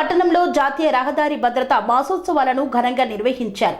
పట్టణంలో జాతీయ రహదారి భద్రత మాసోత్సవాలను ఘనంగా నిర్వహించారు.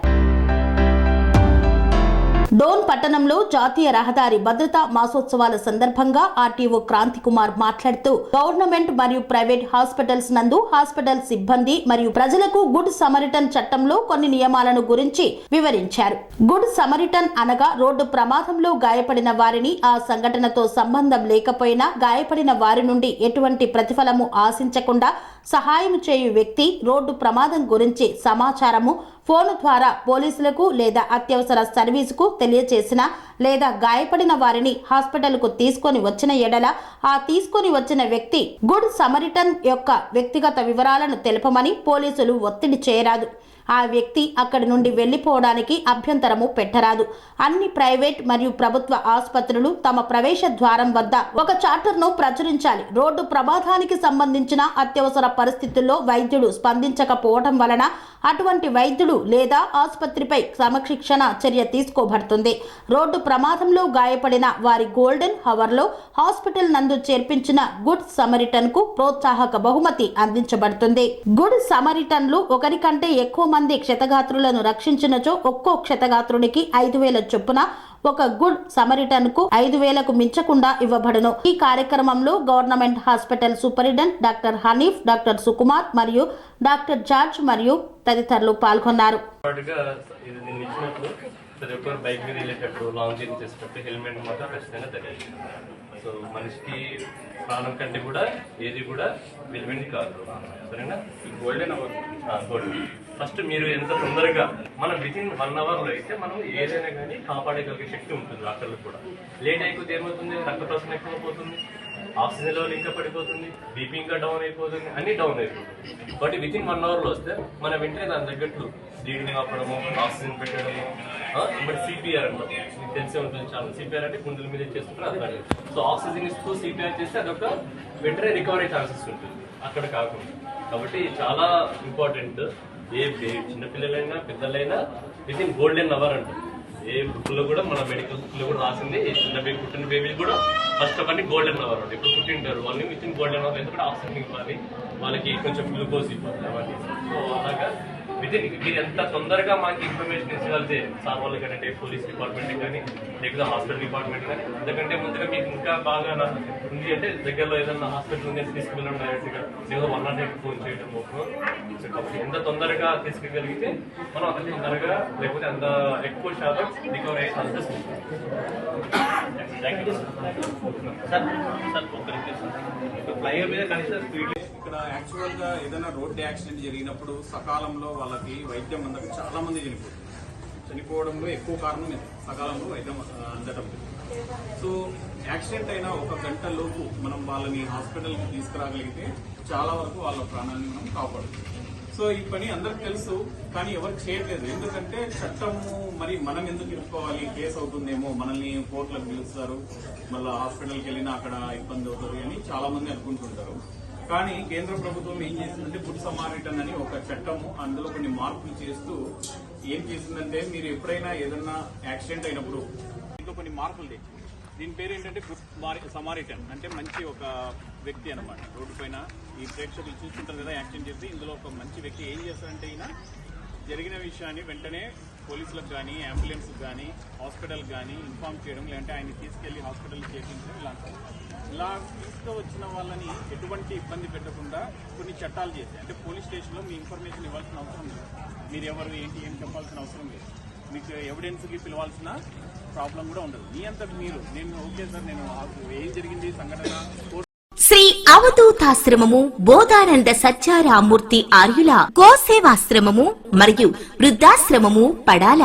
డోన్ పట్టణంలో జాతీయ రహదారి భద్రతా మాసోత్సవాల సందర్భంగా ఆర్టీఓ క్రాంతి కుమార్ మాట్లాడుతూ గవర్నమెంట్ మరియు ప్రైవేట్ హాస్పిటల్స్ నందు హాస్పిటల్ సిబ్బంది మరియు ప్రజలకు గుడ్ సమరిటన్ చట్టంలో కొన్ని నియమాలను గురించి వివరించారు. గుడ్ సమరిటన్ అనగా రోడ్డు ప్రమాదంలో గాయపడిన వారిని ఆ సంఘటనతో సంబంధం లేకపోయినా గాయపడిన వారి నుండి ఎటువంటి ప్రతిఫలము ఆశించకుండా సహాయం చేయు వ్యక్తి రోడ్డు ప్రమాదం గురించి సమాచారము ఫోను ద్వారా పోలీసులకు లేదా అత్యవసర సర్వీసుకు తెలియచేసిన లేదా గాయపడిన వారిని హాస్పిటల్కు తీసుకొని వచ్చిన ఎడల ఆ తీసుకొని వచ్చిన వ్యక్తి గుడ్ సమరిటన్ యొక్క వ్యక్తిగత వివరాలను తెలపమని పోలీసులు ఒత్తిడి చేయరాదు. ఆ వ్యక్తి అక్కడి నుండి వెళ్ళిపోవడానికి అభ్యంతరము పెట్టరాదు. అన్ని ప్రైవేట్ మరియు ప్రభుత్వ ఆసుపత్రులు తమ ప్రవేశ ద్వారం వద్ద ఒక చార్టర్ను ప్రచురించాలి. రోడ్డు ప్రమాదానికి సంబంధించిన అత్యవసర పరిస్థితుల్లో వైద్యుడు స్పందించకపోవడం వలన అటువంటి వైద్యుడు లేదా ఆసుపత్రిపై క్రమశిక్షణ చర్య తీసుకోబడుతుంది. రోడ్డు ప్రమాదంలో గాయపడిన వారి గోల్డెన్ హవర్లో హాస్పిటల్ నందు చేర్పించిన గుడ్ సమరిటన్కు ప్రోత్సాహక బహుమతి అందించబడుతుంది. గుడ్ సమరిటన్లు ఒకరి కంటే ఎక్కువ మంది క్షతగాత్రులను రక్షించినచో ఒక్కో క్షతగాత్రునికి ఐదు వేల చొప్పున ఒక గుడ్ సమరిటన్కు ఐదు వేలకు మించకుండా ఇవ్వబడును. ఈ కార్యక్రమంలో government hospital superintendent doctor Hanif doctor Sukumar మరియు డాక్టర్ జార్జ్ మరియు తదితరులు పాల్గొన్నారు. సో మనిషికి ప్రాణం కంటే కూడా ఏది కూడా విలువైనది కాదు. సరేనా? గోల్డెన్ అవర్ గోల్డెన్ ఫస్ట్ మీరు ఎంత తొందరగా మనం వితిన్ వన్ అవర్లో అయితే మనం ఏదైనా కానీ కాపాడగలిగే శక్తి ఉంటుంది డాక్టర్లకు కూడా. లేట్ అయిపోతే ఏమవుతుంది? రక్త ప్రసరణ ఎక్కువ పోతుంది ఆక్సిజన్ లెవెల్ ఇంకా పడిపోతుంది బీపీ ఇంకా డౌన్ అయిపోతుంది. అన్ని డౌన్ అయిపోతుంది. బట్ విత్ ఇన్ వన్ అవర్లో వస్తే మన వెంటనే దాని తగ్గట్లు బ్లీడింగ్ ఆపడము ఆక్సిజన్ పెట్టడము బట్ సిపిఆర్ అంటాం. మీకు తెలిసే ఉంటుంది చాలా సిపిఆర్ అంటే గుండెల మీద చేసుకుంటారు అది సో ఆక్సిజన్ ఇస్తూ సిపిఆర్ చేస్తే అదొక వెంటనే రికవరీ ఛాన్సెస్ ఉంటుంది. అక్కడ కాకుండా. కాబట్టి చాలా ఇంపార్టెంట్ ఏ చిన్నపిల్లలైనా పెద్దలైనా విత్ ఇన్ గోల్డెన్ అవర్ అంటారు ఏ బుక్లో కూడా మన మెడికల్ బుక్లో కూడా రాసింది చిన్న బేబీ పుట్టిన బేబీ కూడా ఫస్ట్ అవన్నీ గోల్డెన్ అవర్ ఉంది ఇప్పుడు పుట్టింటారు? వాళ్ళని విత్ ఇన్ గోల్డెన్ అవర్ ఎందుకంటే ఆక్సిజన్ ఇవ్వాలి. వాళ్ళకి కొంచెం గ్లూకోజ్ ఇవ్వాలి అవన్నీ. సో అలాగా విత్ ఇన్ మీరు ఎంత తొందరగా మాకు ఇన్ఫర్మేషన్ ఇవ్వగలితే సార్ వాళ్ళకి అంటే పోలీస్ డిపార్ట్మెంట్ కానీ లేకపోతే హాస్పిటల్ డిపార్ట్మెంట్ కానీ అంతకంటే ముందుగా మీకు ఇంకా బాగా నా- ఉంది అంటే దగ్గరలో ఏదైనా హాస్పిటల్ ఉంది తీసుకెళ్ళడం డైరెక్ట్గా లేదా వన్ నాట్ ఎయిట్ ఫోన్ చేయడం ఎంత తొందరగా తీసుకెళ్ళగలిగితే మనం అంత తొందరగా లేకపోతే అంత ఎక్కువ శాతం రికవర్ అయ్యే ఛాన్సెస్ ఫ్లైఓవర్ మీద కనీసం స్పీడ్ ఇక్కడ యాక్చువల్గా ఏదైనా రోడ్ యాక్సిడెంట్ జరిగినప్పుడు సకాలంలో వాళ్ళకి వైద్యం అందక చాలా మంది చనిపోతారు చనిపోవడంలో ఎక్కువ కారణం ఇది. సకాలంలో వైద్యం అందటం. సో యాక్సిడెంట్ అయిన ఒక గంట లోపు మనం వాళ్ళని హాస్పిటల్కి తీసుకురాగలిగితే చాలా వరకు వాళ్ళ ప్రాణాన్ని మనం కాపాడుతుంది సో ఈ పని అందరికి తెలుసు కానీ ఎవరు చేయట్లేదు. ఎందుకంటే చట్టము మరి మనం ఎందుకు ఇరుక్కోవాలి? కేసు అవుతుందేమో మనల్ని కోర్టులకు పిలుస్తారు మళ్ళీ హాస్పిటల్కి వెళ్ళినా అక్కడ ఇబ్బంది అవుతుంది అని చాలా మంది అనుకుంటుంటారు. కానీ కేంద్ర ప్రభుత్వం ఏం చేసిందంటే గుడ్ సమారిటన్ అని ఒక చట్టము అందులో కొన్ని మార్పులు చేస్తూ ఏం చేసిందంటే మీరు ఎప్పుడైనా ఏదన్నా యాక్సిడెంట్ అయినప్పుడు దీంట్లో కొన్ని మార్పులు తెచ్చింది. దీని పేరు ఏంటంటే గుడ్ మారి- సమారిటన్ అంటే మంచి ఒక వ్యక్తి అన్నమాట. రోడ్డు పైన ఈ ప్రేక్షకులు చూస్తుంటారు కదా యాక్సిడెంట్ చేసి ఇందులో ఒక మంచి వ్యక్తి ఏం చేస్తారంటే ఈయన జరిగిన విషయాన్ని వెంటనే పోలీసులకు కానీ అంబులెన్స్కి కానీ హాస్పిటల్కి కానీ ఇన్ఫార్మ్ చేయడం లేదంటే ఆయన తీసుకెళ్ళి హాస్పిటల్ చేర్పించడం ఇలాంటి ఇలా తీసుకువచ్చిన వాళ్ళని ఎటువంటి ఇబ్బంది పెట్టకుండా కొన్ని చట్టాలు చేశాయి. అంటే పోలీస్ స్టేషన్లో మీ ఇన్ఫర్మేషన్ ఇవ్వాల్సిన అవసరం లేదు. మీరు ఎవరు ఏంటి ఏం చెప్పాల్సిన అవసరం లేదు. మీకు ఎవిడెన్స్కి పిలవాల్సిన ప్రాబ్లం కూడా ఉండదు. మీ అంతటి మీరు. నేను ఓకే సార్ నేను ఏం జరిగింది సంఘటన శ్రీ అవధూతాశ్రమము బోధానంద సత్యారామూర్తి ఆర్యుల గోసేవాశ్రమము మరియు వృద్ధాశ్రమము పడాల.